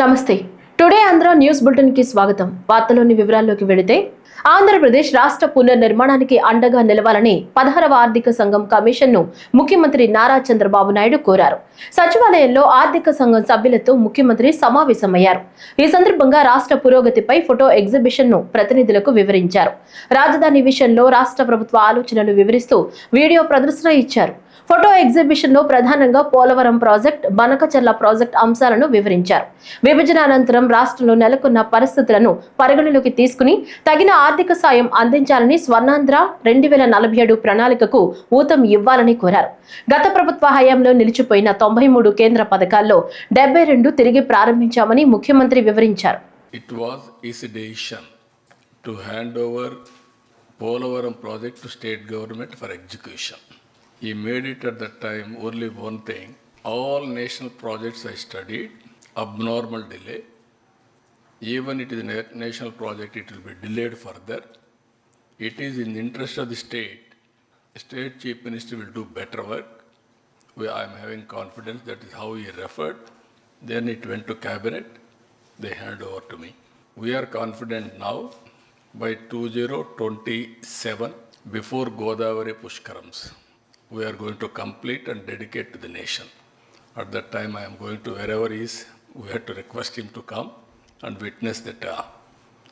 నమస్తే. Today Andhra news బులెటిన్కి స్వాగతం. వార్తలోని వివరాల్లోకి వెళితే ఆంధ్రప్రదేశ్ రాష్ట్ర పునర్నిర్మాణానికి అండగా నిలవాలని పదహారవ ఆర్థిక సంఘం కమిషన్ను ముఖ్యమంత్రి నారా చంద్రబాబు నాయుడు కోరారు. సచివాలయంలో ఆర్థిక సంఘం సభ్యులతో ముఖ్యమంత్రి సమావేశమయ్యారు. ఈ సందర్భంగా రాష్ట్ర పురోగతిపై ఫోటో ఎగ్జిబిషన్ను ప్రతినిధులకు వివరించారు. రాజధాని విషయంలో రాష్ట్ర ప్రభుత్వ ఆలోచనలు వివరిస్తూ వీడియో ప్రదర్శన ఇచ్చారు. ఫోటో ఎగ్జిబిషన్లో ప్రధానంగా పోలవరం ప్రాజెక్ట్ బనకచర్ల ప్రాజెక్ట్ అంశాలను వివరించారు. విభజన అనంతరం రాష్ట్రంలో నెలకొన్న పరిస్థితులను పరిగణలోకి తీసుకుని తగిన ఆర్థిక సాయం అందించాలని స్వర్ణాంధ్ర రెండు వేల నలభై ఏడు ప్రణాళికకు ఊతం ఇవ్వాలని కోరారు. గత ప్రభుత్వ హయాంలో నిలిచిపోయిన తొంభై మూడు కేంద్ర పథకాల్లో డెబ్బై రెండు తిరిగి ప్రారంభించామని ముఖ్యమంత్రి వివరించారు. It was his decision to hand over Polavaram project to state government for. He made it at that time only one thing, all national projects I studied, abnormal delay. Even it is a national project, it will be delayed further. It is in the interest of the state. State chief minister will do better work. I am having confidence that is how he referred. Then it went to cabinet. They hand over to me. We are confident now by 2027 before Godavari Pushkarams. We are going to complete and dedicate to the nation. At that time, I am going to wherever he is, we have to request him to come and witness that uh,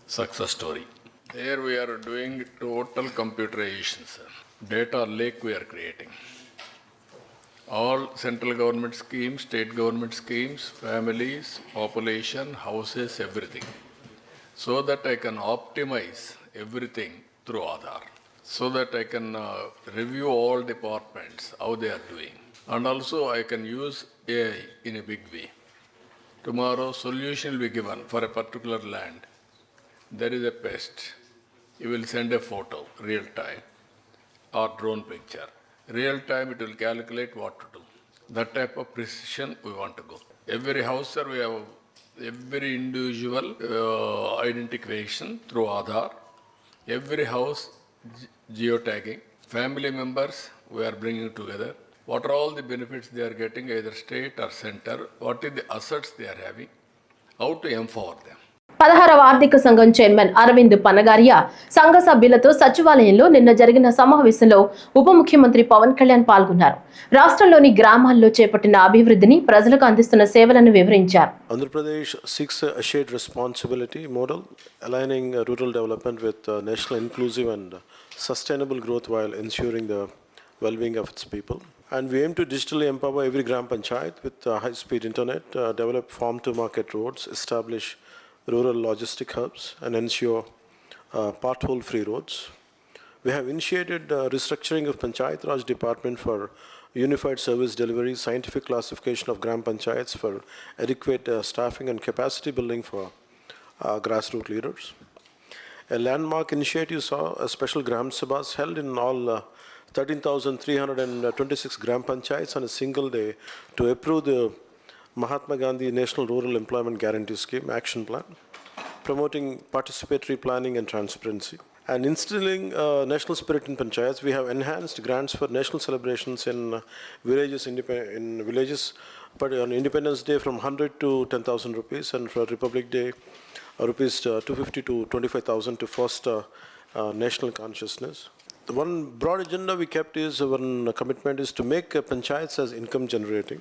success story. There we are doing total computerization, sir. Data lake we are creating. All central government schemes, state government schemes, families, population, houses, everything. So that I can optimize everything through Aadhaar. So that I can uh, review all departments, how they are doing. And also I can use AI in a big way. Tomorrow solution will be given for a particular land. There is a pest. You will send a photo, real time, or drone picture. Real time it will calculate what to do. That type of precision we want to go. Every house, we have every individual uh, identification through Aadhaar. Every house ge- geotagging. Family members we are bringing together. What are all the benefits they are getting, either state or center? What is the assets they are having? How to empower them? పదహారవ ఆర్థిక సంఘం chairman Arvind పనగారియ సంఘ సభ్యులతో సచివాలయంలో నిన్న జరిగిన సమావేశంలో ఉప ముఖ్యమంత్రి పవన్ కళ్యాణ్ పాల్గొన్నారు. రాష్ట్రంలోని గ్రామాల్లో చేపట్టిన అభివృద్ధిని ప్రజలకు అందిస్తున్న సేవలను వివరించారు. Andhra Pradesh six shade responsibility model aligning rural development with national inclusive and sustainable growth while ensuring the wellbeing of its people and we to digital empower every gram panchayat with high speed internet develop farm to market roads establish rural logistic hubs, and ensure uh, pothole-free roads. We have initiated uh, restructuring of Panchayat Raj Department for unified service delivery, scientific classification of gram panchayats for adequate uh, staffing and capacity building for uh, grassroots leaders. A landmark initiative saw a special gram sabhas held in all uh, 13,326 gram panchayats on a single day to approve the Mahatma Gandhi National Rural Employment Guarantee Scheme action plan, promoting participatory planning and transparency. And instilling uh, national spirit in panchayats, we have enhanced grants for national celebrations in uh, villages, in villages, but on Independence Day from 100 to 10,000 rupees, and for Republic Day, uh, rupees uh, 250 to 25,000 to foster uh, national consciousness. The one broad agenda we kept is uh, one commitment is to make uh, panchayats as income generating.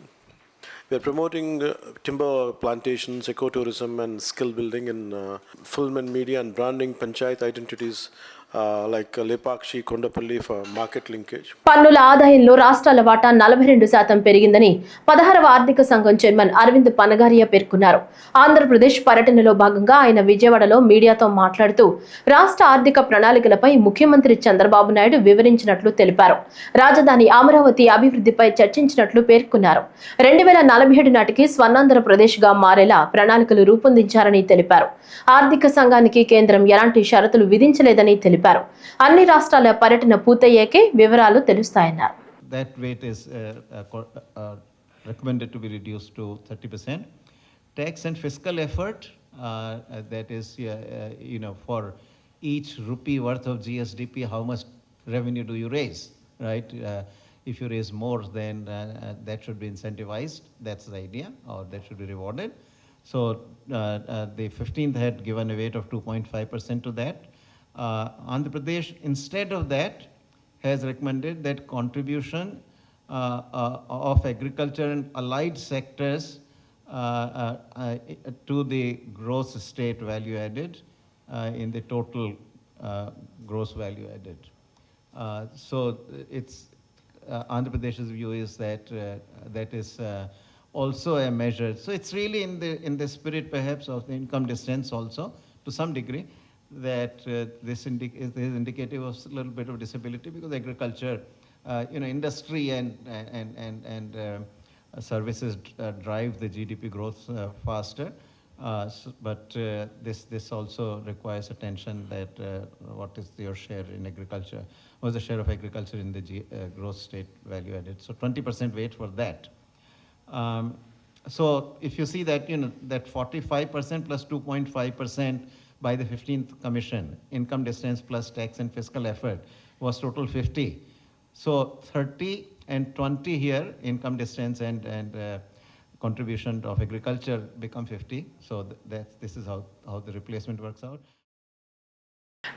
We are promoting uh, timber plantations, ecotourism, and skill building in uh, film and media and branding panchayat identities like Lepakshi Kondapalli market linkage పన్నుల ఆదాయంలో రాష్ట్రాల వాటా నలభై రెండు శాతం పెరిగిందని పదహారవ ఆర్థిక సంఘం చైర్మన్ అరవింద్ పనగారియా పేర్కొన్నారు. ఆంధ్రప్రదేశ్ పర్యటనలో భాగంగా ఆయన విజయవాడలో మీడియాతో మాట్లాడుతూ రాష్ట్ర ఆర్థిక ప్రణాళికలపై ముఖ్యమంత్రి చంద్రబాబు నాయుడు వివరించినట్లు తెలిపారు. రాజధాని అమరావతి అభివృద్ధిపై చర్చించినట్లు పేర్కొన్నారు. రెండు వేల నలభై ఏడు నాటికి స్వర్ణాంధ్రప్రదేశ్గా మారేలా ప్రణాళికలు రూపొందించారని తెలిపారు. ఆర్థిక సంఘానికి కేంద్రం ఎలాంటి షరతులు విధించలేదని తెలిపారు. అన్ని రాష్ట్రాల పర్యటన పూర్తయ్యాకే వివరాలు తెలుస్తాయన్నారు That weight is uh, uh, co- uh, recommended to be reduced to 30%. Tax and fiscal effort, uh, uh, that is, uh, uh, you know, for each rupee worth of GSDP, how much revenue do you raise, right? Uh, If you raise more, then uh, uh, that should be incentivized, that's the idea, or that should be rewarded. So uh, uh, the 15th had given a weight of 2.5% to that. Uh, Andhra Pradesh, instead of that, has recommended that contribution uh, uh, of agriculture and allied sectors uh, uh, uh, to the gross state value added in the total gross value added. So it's, Andhra Pradesh's view is that that is also a measure. So it's really in the, in the spirit perhaps of the income distance also, to some degree, that uh, this indic- is indicative of a little bit of disability because agriculture, uh, you know, industry and, and, and, and uh, services drive the GDP growth faster. Uh, s- But uh, this, this also requires attention that uh, what is your share in agriculture? What's the share of agriculture in the G- gross state value added? So 20% weight for that. Um, So if you see that, you know, that 45% plus 2.5% by the 15th commission, income distance plus tax and fiscal effort was total 50. So 30 and 20 here, income distance and, and uh, contribution of agriculture become 50. So th- that's, this is how, how the replacement works out.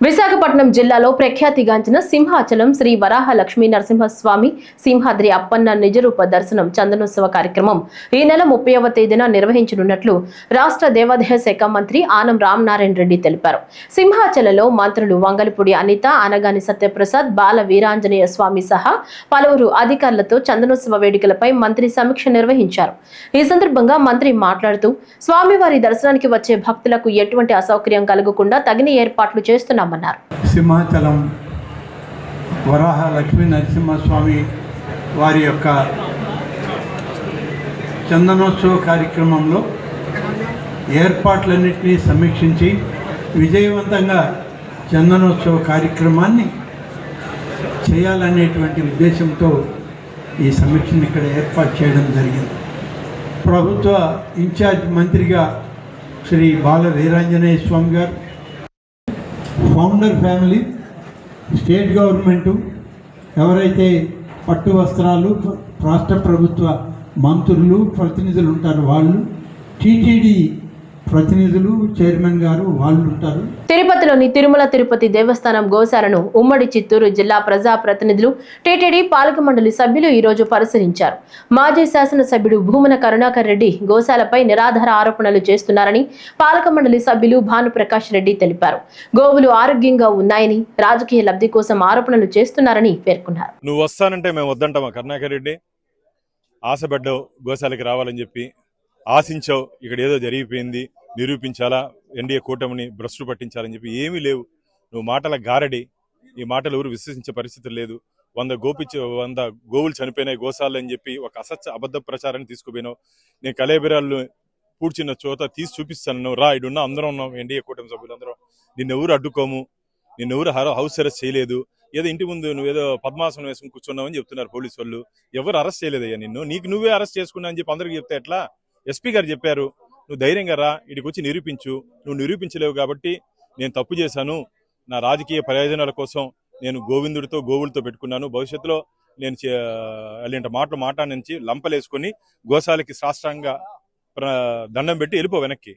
Visakhapatnam జిల్లాలో ప్రఖ్యాతిగాంచిన సింహాచలం శ్రీ వరాహ లక్ష్మీ నరసింహస్వామి సింహాద్రి అప్పన్న నిజరూప దర్శనం చందనోత్సవ కార్యక్రమం ఈ నెల ముప్పైవ తేదీన నిర్వహించనున్నట్లు రాష్ట్ర దేవాదాయ శాఖ మంత్రి ఆనం రామనారాయణ రెడ్డి తెలిపారు. సింహాచలంలో మంత్రులు వంగలపూడి అనిత అనగాని సత్యప్రసాద్ బాల వీరాంజనేయ స్వామి సహా పలువురు అధికారులతో చందనోత్సవ వేడుకలపై మంత్రి సమీక్ష నిర్వహించారు. ఈ సందర్భంగా మంత్రి మాట్లాడుతూ స్వామివారి దర్శనానికి వచ్చే భక్తులకు ఎటువంటి అసౌకర్యం కలగకుండా తగిన ఏర్పాట్లు చేస్తున్నామన్నారు సింహాచలం వరాహ లక్ష్మీ నరసింహస్వామి వారి యొక్క చందనోత్సవ కార్యక్రమంలో ఏర్పాట్లన్నింటినీ సమీక్షించి విజయవంతంగా చందనోత్సవ కార్యక్రమాన్ని చేయాలనేటువంటి ఉద్దేశంతో ఈ సమీక్షను ఇక్కడ ఏర్పాటు చేయడం జరిగింది. ప్రభుత్వ ఇన్ఛార్జ్ మంత్రిగా శ్రీ బాల వీరాంజనేయ స్వామి గారు ఫౌండర్ ఫ్యామిలీ స్టేట్ గవర్నమెంటు ఎవరైతే పట్టు వస్త్రాలు రాష్ట్ర ప్రభుత్వ మంత్రులు ప్రతినిధులు ఉంటారు వాళ్ళు టీటీడీ ప్రతినిధులు చైర్మన్ గారు వాళ్ళు ఉంటారు తిరుపతిలోని తిరుమల తిరుపతి దేవస్థానం గోశాలను ఉమ్మడి చిత్తూరు జిల్లా ప్రజా ప్రతినిధులు టీటీడీ పాలక మండలి సభ్యులు ఈ రోజు పరిశీలించారు. మాజీ శాసనసభ్యుడు భూమన కరుణాకర్ రెడ్డి గోశాలపై నిరాధార ఆరోపణలు చేస్తున్నారని పాలక మండలి సభ్యులు భానుప్రకాష్ రెడ్డి తెలిపారు. గోవులు ఆరోగ్యంగా ఉన్నాయని రాజకీయ లబ్ధి కోసం ఆరోపణలు చేస్తున్నారని పేర్కొన్నారు. నువ్వు వస్తానంటే మేము వద్దంటామా కరుణాకర్ రెడ్డి? ఆశపడ్డావు గోశాలకి రావాలని చెప్పి ఆశించావు. ఇక్కడ ఏదో జరిగిపోయింది నిరూపించాలా ఎన్డీఏ కూటమిని భ్రష్టు పట్టించాలని చెప్పి ఏమీ లేవు. నువ్వు మాటల గారడి ఈ మాటలు ఎవరు విశ్వసించే పరిస్థితి లేదు. వంద గోపి వంద గోవులు చనిపోయినాయి గోసాలు అని చెప్పి ఒక అసత్య అబద్ధ ప్రచారాన్ని తీసుకుపోయినావు. నేను కలేబిరాళ్ళు పూడ్చిన చోట తీసి చూపిస్తాను రా ఇడున్నా అందరం ఉన్నాం ఎన్డీఏ కూటమి సభ్యులందరం. నిన్నెవరు అడ్డుకోము? నిన్నెవరు హౌస్ అరెస్ట్ చేయలేదు? ఏదో ఇంటి ముందు నువ్వేదో పద్మాసనం వేసుకుని కూర్చున్నావని చెప్తున్నారు పోలీసు వాళ్ళు. ఎవరు అరెస్ట్ చేయలేదయ్యా నిన్ను? నీకు నువ్వే అరెస్ట్ చేసుకున్నా అని చెప్పి అందరికి చెప్తే ఎట్లా? ఎస్పీ గారు చెప్పారు నువ్వు ధైర్యంగా రా ఇక్కడికి వచ్చి నిరూపించు. నువ్వు నిరూపించలేవు కాబట్టి నేను తప్పు చేశాను. నా రాజకీయ ప్రయోజనాల కోసం నేను గోవిందుడితో గోవులతో పెట్టుకున్నాను. భవిష్యత్తులో నేను అలాంటి మాటలు మాట్లాడించి లంపలేసుకొని గోశాలకి శాస్త్రంగా ప్ర- దండం పెట్టి వెళ్ళిపో వెనక్కి.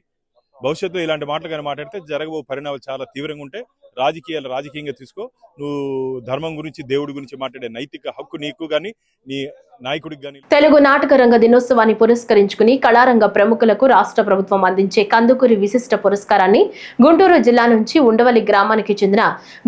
భవిష్యత్తులో ఇలాంటి మాటలు కానీ మాట్లాడితే జరగబో పరిణామాలు చాలా తీవ్రంగా ఉంటే రాజకీయాలు రాజకీయంగా తీసుకో. నువ్వు ధర్మం గురించి దేవుడి గురించి మాట్లాడే నైతిక హక్కు నీకు కానీ నీ నాయకుడికి గాని తెలుగు నాటక రంగ దినోత్సవాన్ని పురస్కరించుకుని కళారంగ ప్రముఖులకు రాష్ట్ర ప్రభుత్వం అందించే కందుకూరి విశిష్ట పురస్కారాన్ని గుంటూరు జిల్లా నుంచి ఉండవల్లి గ్రామానికి చెందిన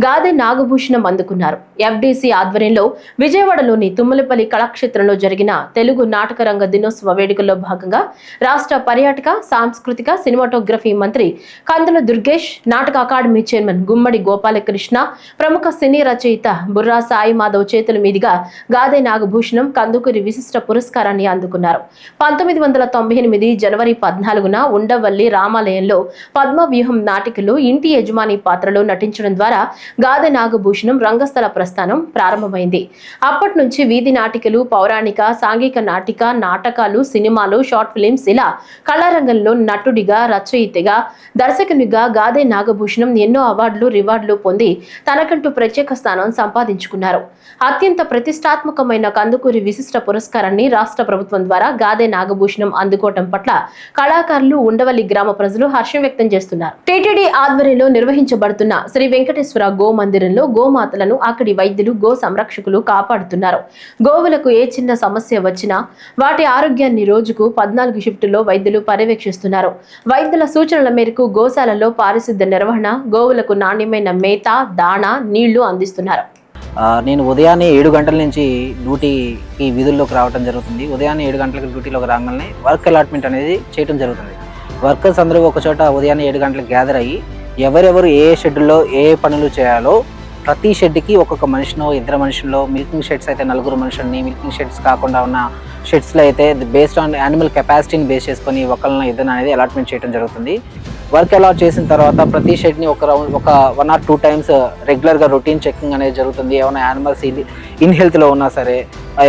గాదె నాగభూషణం అందుకున్నారు. ఎఫ్డీసీ ఆధ్వర్యంలో విజయవాడలోని తుమ్మలపల్లి కళాక్షేత్రంలో జరిగిన తెలుగు నాటక రంగ దినోత్సవ వేడుకల్లో భాగంగా రాష్ట్ర పర్యాటక సాంస్కృతిక సినిమాటోగ్రఫీ మంత్రి కందుల దుర్గేష్ నాటక అకాడమీ చైర్మన్ గుమ్మడి గోపాలకృష్ణ ప్రముఖ సినీ రచయిత బుర్రా సాయి మాధవ్ చేతుల మీదుగా గాదే నాగభూషణం కందుకూరి విశిష్ట పురస్కారాన్ని అందుకున్నారు. పంతొమ్మిది వందల తొంభై ఎనిమిది జనవరి పద్నాలుగున ఉండవల్లి రామాలయంలో పద్మవ్యూహం నాటికలో ఇంటి యజమాని పాత్రలో నటించడం ద్వారా గాదె నాగభూషణం రంగస్థల ప్రస్థానం ప్రారంభమైంది. అప్పటి నుంచి వీధి నాటికలు పౌరాణిక సాంఘిక నాటిక నాటకాలు సినిమాలు షార్ట్ ఫిలిమ్స్ ఇలా కళారంగంలో నటుడిగా రచయితగా దర్శకునిగా గాదే నాగభూషణం ఎన్నో అవార్డులు రివార్డులు పొంది తనకంటూ ప్రత్యేక స్థానం సంపాదించుకున్నారు. అత్యంత ప్రతిష్టాత్మకమైన కందుకూరి విశిష్ట విశిష్ట పురస్కారాన్ని రాష్ట్ర ప్రభుత్వం ద్వారా గాదే నాగభూషణం అందుకోవటం పట్ల కళాకారులు ఉండవల్లి గ్రామ ప్రజలు హర్షం వ్యక్తం చేస్తున్నారు. టీటీడీ ఆధ్వర్యంలో నిర్వహించబడుతున్న శ్రీ వెంకటేశ్వర గో మందిరంలో గోమాతలను అక్కడి వైద్యులు గో సంరక్షకులు కాపాడుతున్నారు. గోవులకు ఏ చిన్న సమస్య వచ్చినా వాటి ఆరోగ్యాన్ని రోజుకు పద్నాలుగు షిఫ్టుల్లో వైద్యులు పర్యవేక్షిస్తున్నారు. వైద్యుల సూచనల మేరకు గోశాలలో పారిశుద్ధ్య నిర్వహణ గోవులకు నాణ్యమైన మేత దాణా నీళ్ళు అందిస్తున్నారు. నేను ఉదయాన్నే ఏడు గంటల నుంచి డ్యూటీకి విధుల్లోకి రావడం జరుగుతుంది. ఉదయాన్నే ఏడు గంటలకు డ్యూటీలోకి రాగానే వర్క్ అలాట్మెంట్ అనేది చేయడం జరుగుతుంది. వర్కర్స్ అందరూ ఒక చోట ఉదయాన్నే ఏడు గంటలకు గ్యాదర్ అయ్యి ఎవరెవరు ఏ షెడ్యూల్లో ఏ ఏ పనులు చేయాలో ప్రతి షెడ్కి ఒక్కొక్క మనిషినో ఇద్దరు మనుషుల్లో మిల్కింగ్ షెడ్స్ అయితే నలుగురు మనుషుల్ని మిల్కింగ్ షెడ్స్ కాకుండా ఉన్న షెడ్స్లో అయితే బేస్డ్ ఆన్ యానిమల్ కెపాసిటీని బేస్ చేసుకొని ఒకళ్ళని ఇద్దరు అనేది అలాట్మెంట్ చేయడం జరుగుతుంది. వర్క్ అలాట్ చేసిన తర్వాత ప్రతి షెడ్ని ఒక రౌండ్ ఒక వన్ ఆర్ టూ టైమ్స్ రెగ్యులర్గా రొటీన్ చెకింగ్ అనేది జరుగుతుంది. ఏమైనా యానిమల్స్ ఇన్ హెల్త్లో ఉన్నా సరే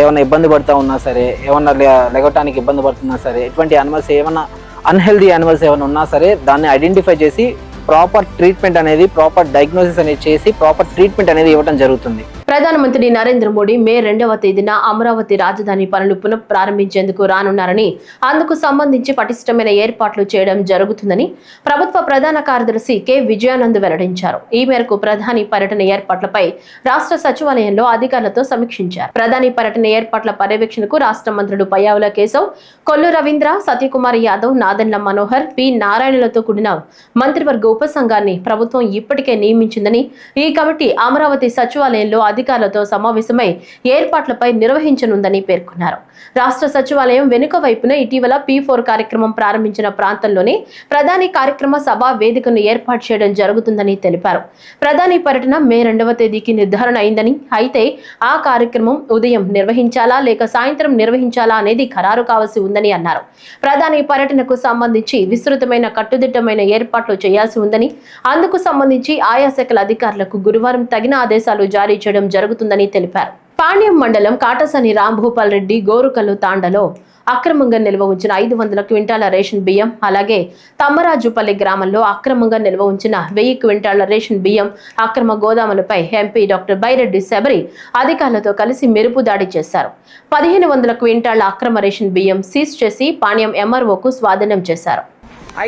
ఏమైనా ఇబ్బంది పడుతూ ఉన్నా సరే ఏమైనా లెగటానికి ఇబ్బంది పడుతున్నా సరే ఇటువంటి యానిమల్స్ ఏమైనా అన్హెల్దీ యానిమల్స్ ఏమైనా ఉన్నా సరే దాన్ని ఐడెంటిఫై చేసి ప్రాపర్ ట్రీట్మెంట్ అనేది ప్రాపర్ డయాగ్నోసిస్ అనేది చేసి ప్రాపర్ ట్రీట్మెంట్ అనేది ఇవ్వడం జరుగుతుంది. ప్రధానమంత్రి నరేంద్ర మోడీ మే రెండవ తేదీన అమరావతి రాజధాని పనులు పునః ప్రారంభించేందుకు రానున్నారని అందుకు సంబంధించి పటిష్టమైన ఏర్పాట్లు చేయడం జరుగుతుందని ప్రభుత్వ ప్రధాన కార్యదర్శి కె. విజయానంద్ వెల్లడించారు. ఈ మేరకు ప్రధాని పర్యటన ఏర్పాట్లపై రాష్ట్ర సచివాలయంలో అధికారులతో సమీక్షించారు. ప్రధాని పర్యటన ఏర్పాట్ల పర్యవేక్షణకు రాష్ట్ర మంత్రులు పయ్యావుల కేశవ్ కొల్లు రవీంద్ర సతీకుమార్ యాదవ్ నాదెండ్ల మనోహర్ పి. నారాయణలతో కూడిన మంత్రివర్గ ఉపసంఘాన్ని ప్రభుత్వం ఇప్పటికే నియమించిందని ఈ కమిటీ అమరావతి సచివాలయంలో అధికారులతో సమావేశమై ఏర్పాట్లపై నిర్వహించనుందని పేర్కొన్నారు. రాష్ట్ర సచివాలయం వెనుక వైపున ఇటీవల పి ఫోర్ కార్యక్రమం ప్రారంభించిన ప్రాంతంలోనే ప్రధాని కార్యక్రమ సభా వేదికను ఏర్పాటు చేయడం జరుగుతుందని తెలిపారు. ప్రధాని పర్యటన మే రెండవ తేదీకి నిర్ధారణ అయిందని అయితే ఆ కార్యక్రమం ఉదయం నిర్వహించాలా లేక సాయంత్రం నిర్వహించాలా అనేది ఖరారు కావాల్సి ఉందని అన్నారు. ప్రధాని పర్యటనకు సంబంధించి విస్తృతమైన కట్టుదిట్టమైన ఏర్పాట్లు చేయాల్సి ఉందని అందుకు సంబంధించి ఆయా శాఖల అధికారులకు గురువారం తగిన ఆదేశాలు జారీ చేయడం జరుగుతుందని తెలిపారు. పాణ్యం మండలం కాటసాని రాంభూపాల్ రెడ్డి గోరుకల్లు తాండలో అక్రమంగా నిల్వ ఉంచిన ఐదు వందల క్వింటాల రేషన్ బియ్యం అలాగే తమ్మరాజుపల్లి గ్రామంలో అక్రమంగా నిల్వ ఉంచిన వెయ్యి క్వింటాల రేషన్ బియ్యం అక్రమ గోదాములపై ఎంపీ డాక్టర్ బైరెడ్డి శబరి అధికారులతో కలిసి మెరుపు దాడి చేశారు. పదిహేను వందల క్వింటాల అక్రమ రేషన్ బియ్యం సీజ్ చేసి పాణ్యం ఎంఆర్ఓకు స్వాధీనం చేశారు.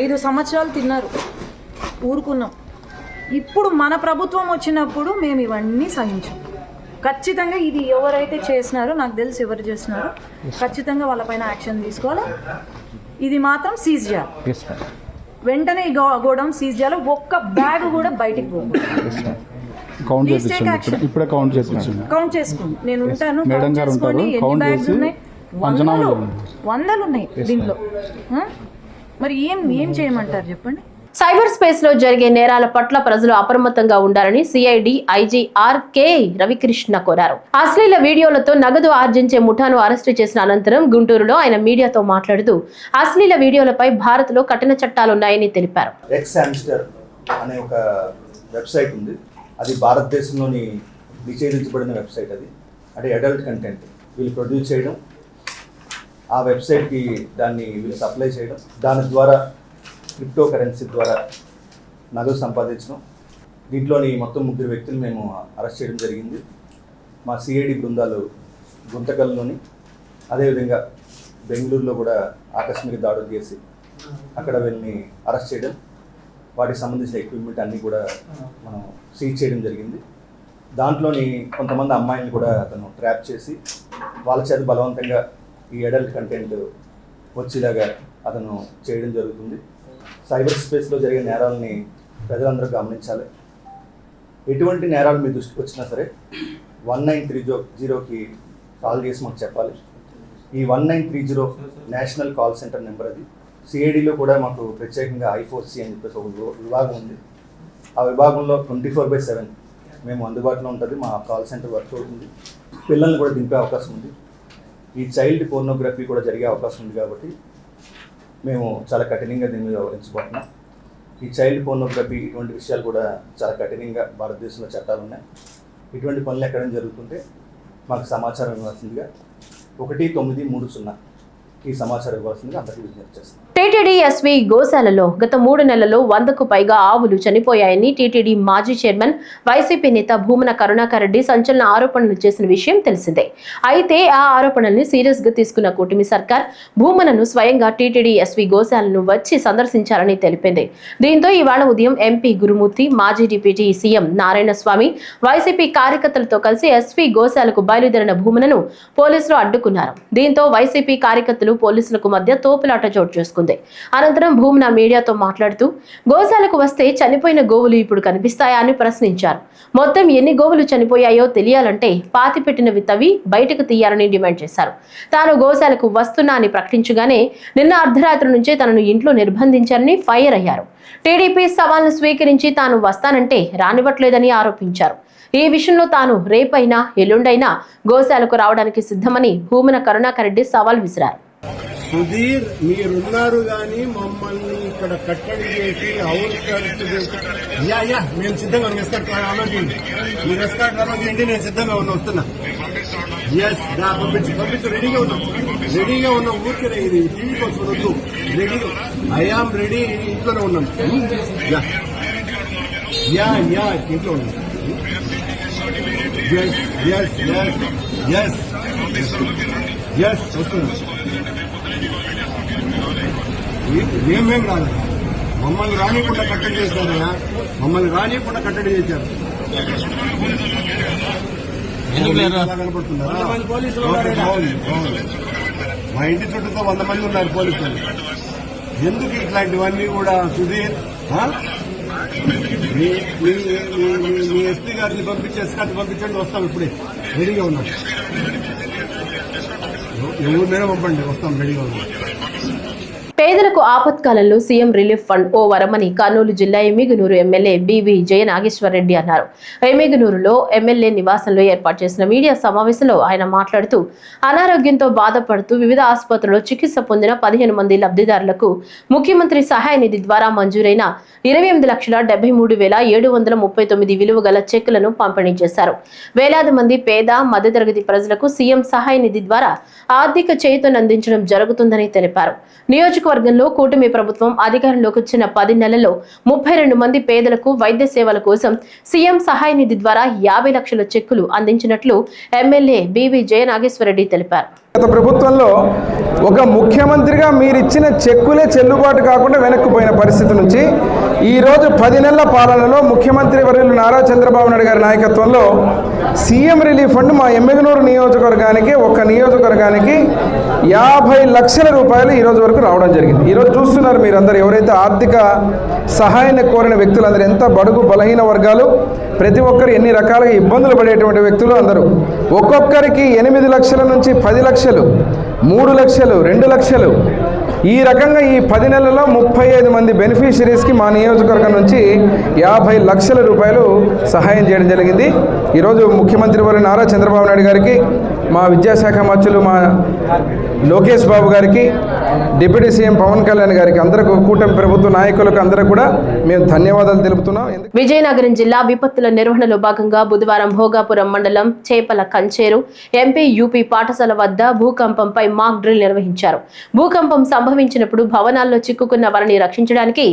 ఐదు సంవత్సరాలు తిన్నారు. ఊరుకున్నాం. ఇప్పుడు మన ప్రభుత్వం వచ్చినప్పుడు మేము ఇవన్నీ సహించాం. ఖచ్చితంగా ఇది ఎవరైతే చేసినారో నాకు తెలిసి ఎవరు చేసినారో ఖచ్చితంగా వాళ్ళపైన యాక్షన్ తీసుకోవాలి? ఇది మాత్రం సీజ్ చేయాలి. వెంటనే ఈ గోడౌన్ సీజ్ చేయాలి. ఒక్క బ్యాగ్ కూడా బయటికి పోకూడదు కౌంట్. ఇప్పుడే. కౌంట్ కౌంట్ చేసుకోండి. నేను ఉంటాను మేడం గారు ఉంటారు. ఎన్ని కౌంట్ చేసి వందలు. ఉన్నాయి దీంట్లో? మరి ఏం ఏం చేయమంటారు చెప్పండి? సైబర్ స్పేస్లో జరిగే నేరాల పట్ల ప్రజలు అప్రమత్తంగా ఉండాలని సిఐడి ఐజీ ఆర్కే రవికృష్ణ కోరారు. అశ్లీల వీడియోలతో నగదు ఆర్జించే ముఠాను అరెస్టు చేసిన అనంతరం గుంటూరులో ఆయన మీడియాతో మాట్లాడుతూ అశ్లీల వీడియోలపై భారత్లో కఠిన చట్టాలున్నాయని తెలిపారు. అనే ఒక వెబ్సైట్ ఉంది. అది భారతదేశంలోని నిషేధించబడిన వెబ్సైట్ అది. అంటే అడల్ట్ కంటెంట్ వీళ్ళు ప్రొడ్యూస్ చేయడం. ఆ వెబ్సైట్కి దాన్ని వీళ్ళు సప్లై చేయడం. దాని ద్వారా క్రిప్టో కరెన్సీ ద్వారా నగదు సంపాదించడం. దీంట్లోని మొత్తం ముగ్గురు వ్యక్తులు మేము అరెస్ట్ చేయడం జరిగింది. మా సిఐడి బృందాలు గుంతకల్లోని అదేవిధంగా బెంగళూరులో కూడా ఆకస్మిక దాడులు చేసి అక్కడ వీళ్ళని అరెస్ట్ చేయడం. వాటికి సంబంధించిన ఎక్విప్మెంట్ అన్నీ కూడా మనం సీజ్ చేయడం జరిగింది. దాంట్లోని కొంతమంది అమ్మాయిలను కూడా అతను ట్రాప్ చేసి వాళ్ళ చేత బలవంతంగా ఈ అడల్ట్ కంటెంట్ వచ్చేలాగా అతను చేయడం జరుగుతుంది. సైబర్ స్పేస్లో జరిగే నేరాలని ప్రజలందరూ గమనించాలి. ఎటువంటి నేరాలు మీ దృష్టికి వచ్చినా సరే వన్ నైన్ త్రీ జో జీరోకి కాల్ చేసి మాకు చెప్పాలి. ఈ one nine three zero national call centre number అది. సిఐడిలో కూడా మాకు ప్రత్యేకంగా ఐఫోర్సీ అని చెప్పేసి ఒక విభాగం ఉంది. ఆ విభాగంలో ట్వంటీ ఫోర్ బై సెవెన్ మేము అందుబాటులో ఉంటుంది. మా కాల్ సెంటర్ వర్క్ అవుతుంది పిల్లల్ని కూడా దింపే అవకాశం ఉంది. ఈ చైల్డ్ పోర్నోగ్రఫీ కూడా జరిగే అవకాశం ఉంది కాబట్టి మేము చాలా కఠినంగా దీని మీద వ్యవహరించబోతున్నాం ఈ చైల్డ్ పోర్నోగ్రఫీ ఇటువంటి విషయాలు కూడా చాలా కఠినంగా భారతదేశంలో చట్టాలు ఉన్నాయి. ఇటువంటి పనులు ఎక్కడైనా జరుగుతుంటే మాకు సమాచారం ఇవ్వాల్సిందిగా ఒకటి తొమ్మిది మూడు సున్నా ఈ సమాచారం ఇవ్వాల్సిందిగా అందరికీ విజ్ఞప్తి చేస్తాను టీటీడీ ఎస్వి గోశాలలో గత మూడు నెలల్లో వందకు పైగా ఆవులు చనిపోయాయని టీటీడీ మాజీ చైర్మన్ వైసీపీ నేత భూమన కరుణాకర్ రెడ్డి సంచలన ఆరోపణలు చేసిన విషయం తెలిసిందే. అయితే ఆ ఆరోపణల్ని సీరియస్గా తీసుకున్న కూటమి సర్కార్ భూమనను స్వయంగా టీటీడీ ఎస్వి గోశాలను వచ్చి సందర్శించారని తెలిపింది. దీంతో ఇవాళ ఉదయం ఎంపీ గురుమూర్తి మాజీ deputy CM Narayana Swamy YCP కార్యకర్తలతో కలిసి ఎస్వి గోశాలకు బయలుదేరిన భూమనను పోలీసులు అడ్డుకున్నారు. దీంతో వైసీపీ కార్యకర్తలు పోలీసులకు మధ్య తోపులాట చోటు చేసుకుంది. అనంతరం భూమిన మీడియాతో మాట్లాడుతూ గోశాలకు వస్తే చనిపోయిన గోవులు ఇప్పుడు కనిపిస్తాయా? అని ప్రశ్నించారు. మొత్తం ఎన్ని గోవులు చనిపోయాయో తెలియాలంటే పాతిపెట్టినవి తవి బయటకు తీయాలని డిమాండ్ చేశారు. తాను గోశాలకు వస్తున్నా అని ప్రకటించగానే నిన్న అర్ధరాత్రి నుంచే తనను ఇంట్లో నిర్బంధించారని ఫైర్ అయ్యారు. టీడీపీ సవాల్ను స్వీకరించి తాను వస్తానంటే రానివ్వట్లేదని ఆరోపించారు. ఈ విషయంలో తాను రేపైనా ఎల్లుండైనా గోశాలకు రావడానికి సిద్ధమని భూమన కరుణాకర్ రెడ్డి సవాల్ విసిరారు. సుధీర్ మీరున్నారు కానీ మమ్మల్ని ఇక్కడ కట్టడి చేసి అవుట్ యా యా మేము సిద్ధంగా రెస్కార్ట్ ఎస్కాట్ మీ రెస్కార్ట్ ఎస్కాట్ ఏంటి నేను సిద్ధంగా ఉన్నా వస్తున్నా. ఎస్ దా పంపించు పంపించు రెడీగా ఉన్నాం. రెడీగా ఉన్నాం ఊరికే ఇది టీవీ కోసం వద్దు. రెడీగా ఐఆమ్ రెడీ ఇంట్లోనే ఉన్నాం. యా. యా యా ఇంట్లో ఉన్నాం. Yes yes yes yes yes వస్తున్నాం మేమేం రాదు మమ్మల్ని రానియకుండా కట్టడి చేశారయ్యా మమ్మల్ని రానియకుండా కట్టడి చేశారు. మా ఇంటి చుట్టూతో వంద మంది ఉన్నారు పోలీసులు. ఎందుకు ఇట్లాంటివన్నీ కూడా సుధీర్? మీ ఎస్పీ గారిని పంపించి ఎస్కాట్ పంపించండి వస్తాం ఇప్పుడే. రెడీగా ఉన్నాం. ఎవరినైనా పంపండి వస్తాం రెడీగా ఉన్నాం. పేదలకు ఆపత్కాలంలో సీఎం రిలీఫ్ ఫండ్ ఓ వరమని కర్నూలు జిల్లా ఎమ్మిగనూరు ఎమ్మెల్యే బివి జయనాగేశ్వరరెడ్డి అన్నారు. ఎమ్మిగనూరులో ఎమ్మెల్యే నివాసంలో ఏర్పాటు చేసిన మీడియా సమావేశంలో ఆయన మాట్లాడుతూ అనారోగ్యంతో బాధపడుతూ వివిధ ఆసుపత్రుల్లో చికిత్స పొందిన పదిహేను మంది లబ్ధిదారులకు ముఖ్యమంత్రి సహాయ నిధి ద్వారా మంజూరైన ఇరవై ఎనిమిది లక్షల డెబ్బై మూడు వేల ఏడు వందల ముప్పై తొమ్మిది విలువ గల చెక్కులను పంపిణీ చేశారు. వేలాది మంది పేద మధ్యతరగతి ప్రజలకు సీఎం సహాయ నిధి ద్వారా ఆర్థిక చేయూతను అందించడం జరుగుతుందని తెలిపారు. నియోజక నియోజకవర్గంలో కూటమి ప్రభుత్వం అధికారంలోకి వచ్చిన పది నెలల్లో ముప్పై రెండు మంది పేదలకు వైద్య సేవల కోసం సీఎం సహాయ నిధి ద్వారా యాభై లక్షల చెక్కులు అందించినట్లు ఎమ్మెల్యే బివి జయనాగేశ్వరరెడ్డి తెలిపారు. గత ప్రభుత్వంలో ఒక ముఖ్యమంత్రిగా మీరు ఇచ్చిన చెక్కులే చెల్లుబాటు కాకుండా వెనక్కిపోయిన పరిస్థితి నుంచి ఈరోజు పది నెలల పాలనలో ముఖ్యమంత్రి వర్యులు నారా చంద్రబాబు నాయుడు గారి నాయకత్వంలో సీఎం రిలీఫ్ ఫండ్ మా ఎమ్మెగనూరు నియోజకవర్గానికి ఒక నియోజకవర్గానికి యాభై లక్షల రూపాయలు ఈరోజు వరకు రావడం జరిగింది. ఈరోజు చూస్తున్నారు మీరందరూ ఎవరైతే ఆర్థిక సహాయాన్ని కోరిన వ్యక్తులందరూ ఎంత బడుగు బలహీన వర్గాలు ప్రతి ఒక్కరు ఎన్ని రకాలుగా ఇబ్బందులు పడేటువంటి వ్యక్తులు అందరూ. ఒక్కొక్కరికి ఎనిమిది లక్షల నుంచి పది లక్షలు మూడు లక్షలు రెండు లక్షలు. ఈ రకంగా ఈ పది నెలల్లో ముప్పై ఐదు మంది బెనిఫిషరీస్కి మా నియోజకవర్గం నుంచి యాభై లక్షల రూపాయలు సహాయం చేయడం జరిగింది. ఈరోజు ముఖ్యమంత్రి వారి నారా చంద్రబాబు నాయుడు గారికి మా విద్యాశాఖ మంత్రులు మా లోకేష్ బాబు గారికి డిప్యూటీ సీఎం పవన్ కళ్యాణ్ గారికి అందరికీ కూటమి ప్రభుత్వ నాయకులకు అందరూ కూడా మేము ధన్యవాదాలు తెలుపుతున్నాం. విజయనగరం జిల్లా విపత్తుల నిర్వహణలో భాగంగా బుధవారం భోగాపురం మండలం చేపల కంచేరు ఎంపీ యూపీ పాఠశాల వద్ద భూకంపంపై మాక్ డ్రిల్ నిర్వహించారు. భూకంపం సంభవించినప్పుడు భవనాల్లో చిక్కుకున్న వారిని రక్షించడానికి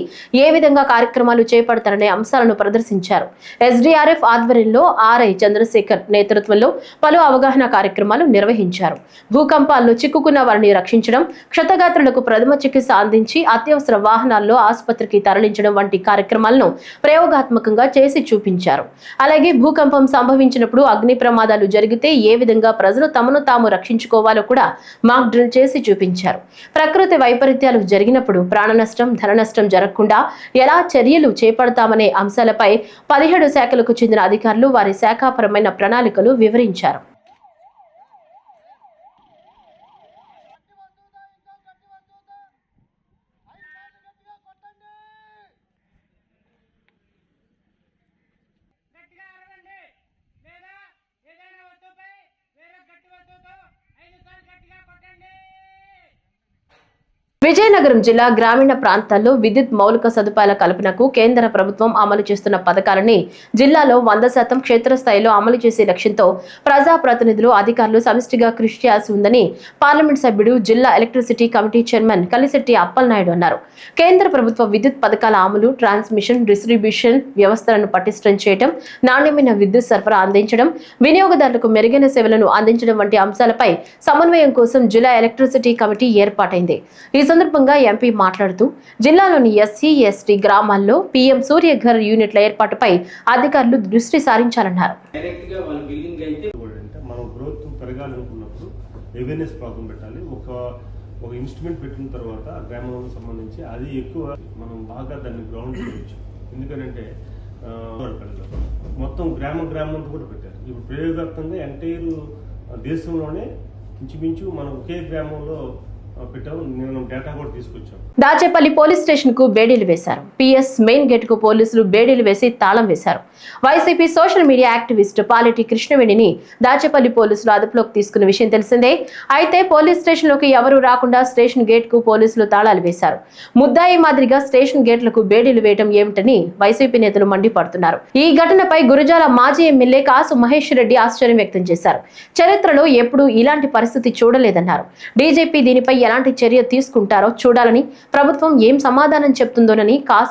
ఏ విధంగా కార్యక్రమాలు చేపడతారనే అంశాలను ప్రదర్శించారు. ఎస్డీఆర్ఎఫ్ ఆధ్వర్యంలో ఆర్ఐ చంద్రశేఖర్ నేతృత్వంలో పలు అవగాహన కార్యక్రమం కార్యక్రమాలు నిర్వహించారు. భూకంపాల్లో చిక్కుకున్న వారిని రక్షించడం క్షతగాత్రులకు ప్రథమ చికిత్స అందించి అత్యవసర వాహనాల్లో ఆసుపత్రికి తరలించడం వంటి కార్యక్రమాలను ప్రయోగాత్మకంగా చేసి చూపించారు. అలాగే భూకంపం సంభవించినప్పుడు అగ్ని ప్రమాదాలు జరిగితే ఏ విధంగా ప్రజలు తమను తాము రక్షించుకోవాలో కూడా మాక్ డ్రిల్ చేసి చూపించారు. ప్రకృతి వైపరీత్యాలు జరిగినప్పుడు ప్రాణ నష్టం ధన నష్టం జరగకుండా ఎలా చర్యలు చేపడతామనే అంశాలపై పదిహేడు శాఖలకు చెందిన అధికారులు వారి శాఖాపరమైన ప్రణాళికలు వివరించారు. విజయనగరం జిల్లా గ్రామీణ ప్రాంతాల్లో విద్యుత్ మౌలిక సదుపాయాల కల్పనకు కేంద్ర ప్రభుత్వం అమలు చేస్తున్న పథకాలని జిల్లాలో వంద శాతం క్షేత్రస్థాయిలో అమలు చేసే లక్ష్యంతో ప్రజాప్రతినిధులు అధికారులు సమిష్టిగా కృషి చేయాల్సి ఉందని పార్లమెంట్ సభ్యుడు జిల్లా electricity committee chairman Kalisetti Appalanaidu అన్నారు. కేంద్ర ప్రభుత్వ విద్యుత్ పథకాల అమలు ట్రాన్స్మిషన్ డిస్ట్రిబ్యూషన్ వ్యవస్థలను పటిష్టం చేయడం నాణ్యమైన విద్యుత్ సరఫరా అందించడం వినియోగదారులకు మెరుగైన సేవలను అందించడం వంటి అంశాలపై సమన్వయం కోసం జిల్లా ఎలక్ట్రిసిటీ కమిటీ ఏర్పాటైంది. ఈ సందర్భంగా ఎంపీ మాట్లాడుతూ జిల్లాలోని ఎస్సీ ఎస్టీ గ్రామాల్లో పీఎం సూర్యఘర్ యూనిట్ల ఏర్పాటుపై అధికారులు దృష్టి సారించాలన్నారు. అంటే మనం గ్రోత్ పెరగాలనుకున్నప్పుడు అవేర్నెస్ ప్రోగ్రామ్ పెట్టాలి. ఒక ఒక ఇన్స్ట్రుమెంట్ పెట్టిన తర్వాత ఆ గ్రామంలో సంబంధించి అది ఎక్కువ మనం బాగా దాన్ని గ్రౌండ్ చేయొచ్చు. ఎందుకంటే మొత్తం గ్రామ గ్రామం కూడా పెట్టారు. ఇప్పుడు ప్రయోగాత్మకంగా ఎంటైర్ దేశంలోనే ఇంచుమించు మనం ఒకే గ్రామంలో పెట్టాము నేను డేటా కూడా తీసుకొచ్చాం. దాచేపల్లి పోలీస్ స్టేషన్కు బేడీలు వేశారు. పిఎస్ మెయిన్ గేట్కు పోలీసులు బేడీలు వేసి తాళం వేశారు. వైసీపీ సోషల్ మీడియా యాక్టివిస్ట్ పాలిటి కృష్ణవేణిని దాచేపల్లి పోలీసులు అదుపులోకి తీసుకున్న విషయం తెలిసిందే. అయితే పోలీస్ స్టేషన్లోకి ఎవరూ రాకుండా స్టేషన్ గేట్కు పోలీసులు తాళాలు వేశారు. ముద్దాయి మాదిరిగా స్టేషన్ గేట్లకు బేడీలు వేయడం ఏమిటని వైసీపీ నేతలు మండిపడుతున్నారు. ఈ ఘటనపై గురజాల మాజీ ఎమ్మెల్యే కాసు మహేష్ రెడ్డి ఆశ్చర్యం వ్యక్తం చేశారు. చరిత్రలో ఎప్పుడూ ఇలాంటి పరిస్థితి చూడలేదన్నారు. డీజీపీ దీనిపై ఎలాంటి చర్య తీసుకుంటారో చూడాలని ప్రభుత్వం ఏం సమాధానం చెప్తుందోనని కాసు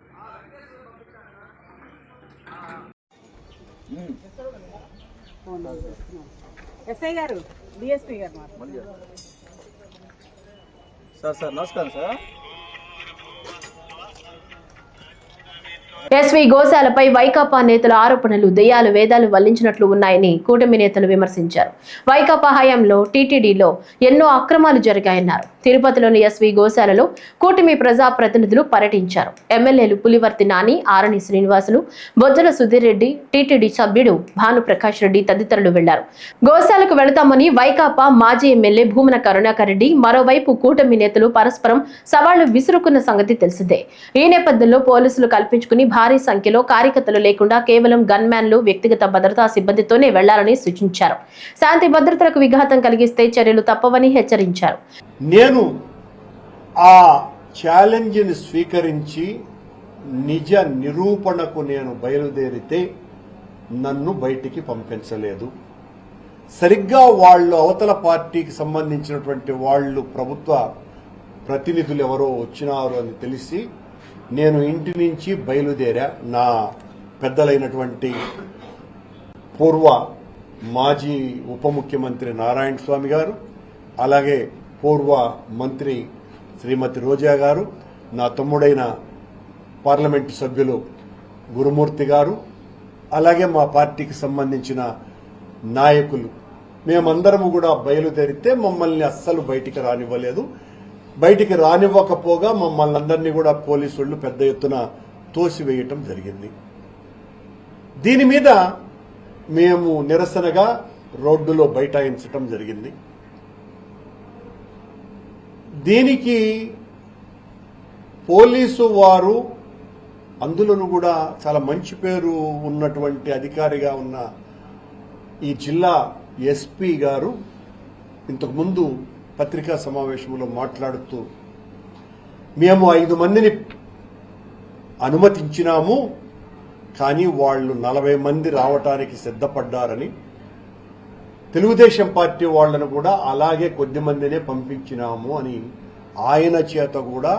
ఎస్ఐ గారు డిఎస్పీ గారు సార్ సార్ నమస్కారం సార్. ఎస్వి గోశాలపై వైకాపా నేతల ఆరోపణలు దెయ్యాలు వేదాలు వల్లించినట్లు ఉన్నాయని కూటమి నేతలు విమర్శించారు. వైకాపా హయాంలో టీటీడీలో ఎన్నో అక్రమాలు జరిగాయన్నారు. తిరుపతిలోని ఎస్వి గోశాలలో కూటమి ప్రజా ప్రతినిధులు పర్యటించారు. ఎమ్మెల్యేలు పులివర్తి నాని ఆరణి శ్రీనివాసులు బొజ్జల సుధీర్ రెడ్డి టీటీడీ సభ్యుడు భానుప్రకాష్ రెడ్డి తదితరులు వెళ్ళారు గోశాలకు వెళతామని వైకాపా మాజీ ఎమ్మెల్యే భూమన కరుణాకర్ రెడ్డి మరోవైపు కూటమి నేతలు పరస్పరం సవాళ్ళు విసురుకున్న సంగతి తెలిసిందే. ఈ నేపథ్యంలో పోలీసులు కల్పించుకుని భారీ సంఖ్యలో కార్యకర్తలు లేకుండా కేవలం గన్మ్యాన్లు వ్యక్తిగత భద్రతా సిబ్బందితోనే వెళ్ళాలని సూచించారు. శాంతి భద్రతలకు విఘాతం కలిగిస్తే చర్యలు తప్పవని హెచ్చరించారు. నేను ఆ ఛాలెంజ్ని స్వీకరించి నిజ నిరూపణకు నేను బయలుదేరితే నన్ను బయటికి పంపించలేదు. సరిగ్గా వాళ్ళు అవతల పార్టీకి సంబంధించినటువంటి వాళ్ళు ప్రభుత్వ ప్రతినిధులు ఎవరో వచ్చినారు అని తెలిసి నేను ఇంటి నుంచి బయలుదేరా నా పెద్దలైనటువంటి పూర్వ మాజీ ఉప ముఖ్యమంత్రి నారాయణ స్వామి గారు అలాగే పూర్వ మంత్రి శ్రీమతి రోజా గారు నా తమ్ముడైన పార్లమెంటు సభ్యులు గురుమూర్తి గారు అలాగే మా పార్టీకి సంబంధించిన నాయకులు. మేమందరము కూడా బయలుదేరితే మమ్మల్ని అస్సలు బయటికి రానివ్వలేదు. బయటికి రానివ్వకపోగా మమ్మల్ని అందరినీ కూడా పోలీసులు పెద్ద ఎత్తున తోసివేయటం జరిగింది. దీని మీద మేము నిరసనగా రోడ్డులో బైఠాయించటం జరిగింది. దీనికి పోలీసు వారు అందులోనూ కూడా చాలా మంచి పేరు ఉన్నటువంటి అధికారిగా ఉన్న ఈ జిల్లా ఎస్పీ గారు ఇంతకుముందు పత్రికా సమావేశంలో మాట్లాడుతూ మేము ఐదు మందిని అనుమతించినాము కానీ వాళ్ళు నలభై మంది రావటానికి సిద్ధపడ్డారని తెలుగుదేశం పార్టీ వాళ్ళను కూడా అలాగే కొద్ది మందినే పంపించినాము అని ఆయన చేత కూడా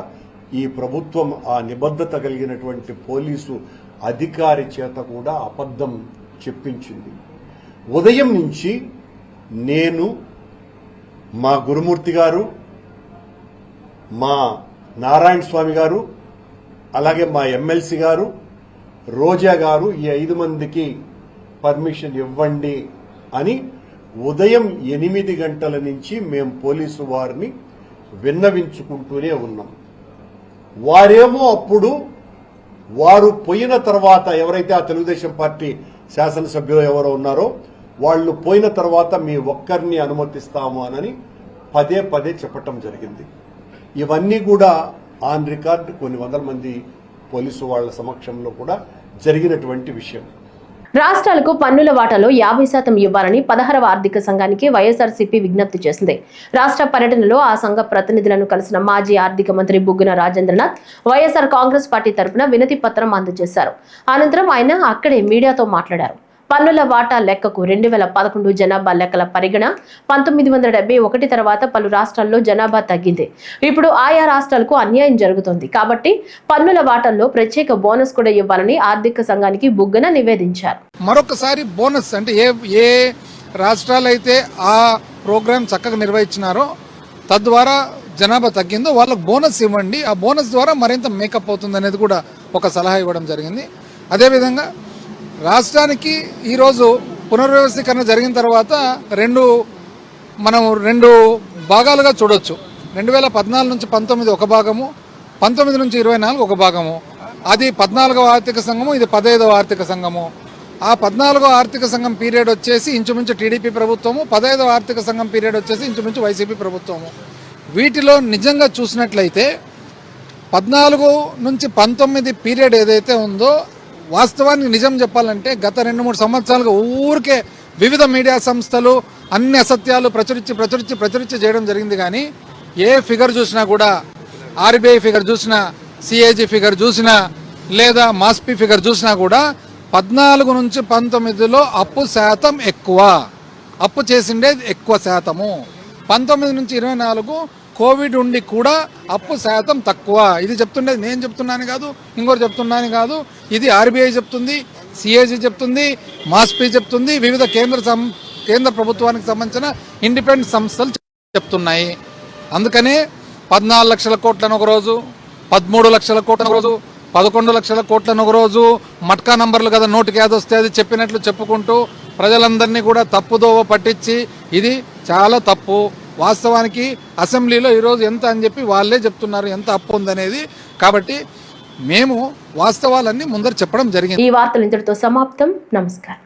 ఈ ప్రభుత్వం ఆ నిబద్ధత కలిగినటువంటి పోలీసు అధికారి చేత కూడా అబద్ధం చెప్పించింది. ఉదయం నుంచి నేను మా గురుమూర్తి గారు మా నారాయణ స్వామి గారు అలాగే మా ఎమ్మెల్సీ గారు రోజా గారు ఈ ఐదు మందికి పర్మిషన్ ఇవ్వండి అని ఉదయం ఎనిమిది గంటల నుంచి మేము పోలీసు వారిని విన్నవించుకుంటూనే ఉన్నాం. వారేమో అప్పుడు వారు పోయిన తర్వాత ఎవరైతే ఆ తెలుగుదేశం పార్టీ శాసనసభ్యులు ఎవరో ఉన్నారో వాళ్ళు పోయిన తర్వాత మీ ఒక్కరిని అనుమతిస్తాము అనని పదే పదే చెప్పటం జరిగింది. ఇవన్నీ కూడా ఆన్ రికార్డ్ కొన్ని వందల మంది పోలీసు వాళ్ళ సమక్షంలో కూడా జరిగినటువంటి విషయం. రాష్ట్రాలకు పన్నుల వాటాలో యాభై శాతం ఇవ్వాలని పదహారవ ఆర్థిక సంఘానికి వైఎస్ఆర్సీపీ విజ్ఞప్తి చేసింది. రాష్ట్ర పర్యటనలో ఆ సంఘ ప్రతినిధులను కలిసిన మాజీ ఆర్థిక మంత్రి Buggana Rajendranath YSR Congress party తరపున వినతి పత్రం అందజేశారు. అనంతరం ఆయన అక్కడే మీడియాతో మాట్లాడారు. పన్నుల వాటా లెక్కకు రెండు వేల పదకొండు జనాభా లెక్కల పరిగణ పంతొమ్మిది వందల డెబ్బై ఒకటి తర్వాత పలు రాష్ట్రాల్లో జనాభా తగ్గింది. ఇప్పుడు ఆయా రాష్ట్రాలకు అన్యాయం జరుగుతోంది. కాబట్టి పన్నుల వాటాల్లో ప్రత్యేక బోనస్ కూడా ఇవ్వాలని ఆర్థిక సంఘానికి బుగ్గన నివేదించారు. మరొకసారి బోనస్ అంటే ఏ ఏ రాష్ట్రాలు అయితే ఆ ప్రోగ్రామ్ చక్కగా నిర్వహించినారో తద్వారా జనాభా తగ్గిందో వాళ్ళకు బోనస్ ఇవ్వండి. ఆ బోనస్ ద్వారా మరింత మేకప్ అవుతుంది అనేది కూడా ఒక సలహా ఇవ్వడం జరిగింది. అదేవిధంగా రాష్ట్రానికి ఈరోజు పునర్వ్యవస్థీకరణ జరిగిన తర్వాత రెండు మనం రెండు భాగాలుగా చూడొచ్చు. రెండు వేల పద్నాలుగు నుంచి పంతొమ్మిది ఒక భాగము పంతొమ్మిది నుంచి ఇరవై నాలుగు ఒక భాగము. అది పద్నాలుగవ ఆర్థిక సంఘము ఇది పదహైదవ ఆర్థిక సంఘము. ఆ పద్నాలుగో ఆర్థిక సంఘం పీరియడ్ వచ్చేసి ఇంచుమించు టీడీపీ ప్రభుత్వము పదహైదవ ఆర్థిక సంఘం పీరియడ్ వచ్చేసి ఇంచుమించు వైసీపీ ప్రభుత్వము. వీటిలో నిజంగా చూసినట్లయితే పద్నాలుగు నుంచి పంతొమ్మిది పీరియడ్ ఏదైతే ఉందో వాస్తవానికి నిజం చెప్పాలంటే గత రెండు మూడు సంవత్సరాలుగా ఊరికే వివిధ మీడియా సంస్థలు అన్ని అసత్యాలు ప్రచురించి ప్రచురించి ప్రచురించి చేయడం జరిగింది కానీ ఏ ఫిగర్ చూసినా కూడా ఆర్బీఐ ఫిగర్ చూసినా సిఏజీ ఫిగర్ చూసినా లేదా మాస్పీ ఫిగర్ చూసినా కూడా పద్నాలుగు నుంచి పంతొమ్మిదిలో అప్పు శాతం ఎక్కువ. అప్పు చేసిండే ఎక్కువ శాతము. పంతొమ్మిది నుంచి ఇరవై నాలుగు కోవిడ్ ఉండి కూడా అప్పు శాతం తక్కువ. ఇది చెప్తుండేది నేను చెప్తున్నాను కాదు ఇంకోటి చెప్తున్నాను కాదు. ఇది ఆర్బీఐ చెప్తుంది సిఏజీ చెప్తుంది మాస్పీ చెప్తుంది వివిధ కేంద్ర సం- కేంద్ర ప్రభుత్వానికి సంబంధించిన ఇండిపెండెంట్ సంస్థలు చెప్తున్నాయి. అందుకనే పద్నాలుగు లక్షల కోట్లను ఒక రోజు పదమూడు లక్షల కోట్లను ఒక రోజు పదకొండు లక్షల కోట్లను ఒక రోజు మట్కా నంబర్లు కదా నోటికి ఏదో వస్తే అది చెప్పినట్లు చెప్పుకుంటూ ప్రజలందరినీ కూడా తప్పుదోవ పట్టించి ఇది చాలా తప్పు. వాస్తవానికి అసెంబ్లీలో ఈరోజు ఎంత అని చెప్పి వాళ్ళే చెప్తున్నారు ఎంత అప్పు ఉందనేది. కాబట్టి మేము వాస్తవాలన్నీ ముందర చెప్పడం జరిగింది. ఈ వార్తలు ఇంతటితో సమాప్తం. నమస్కారం.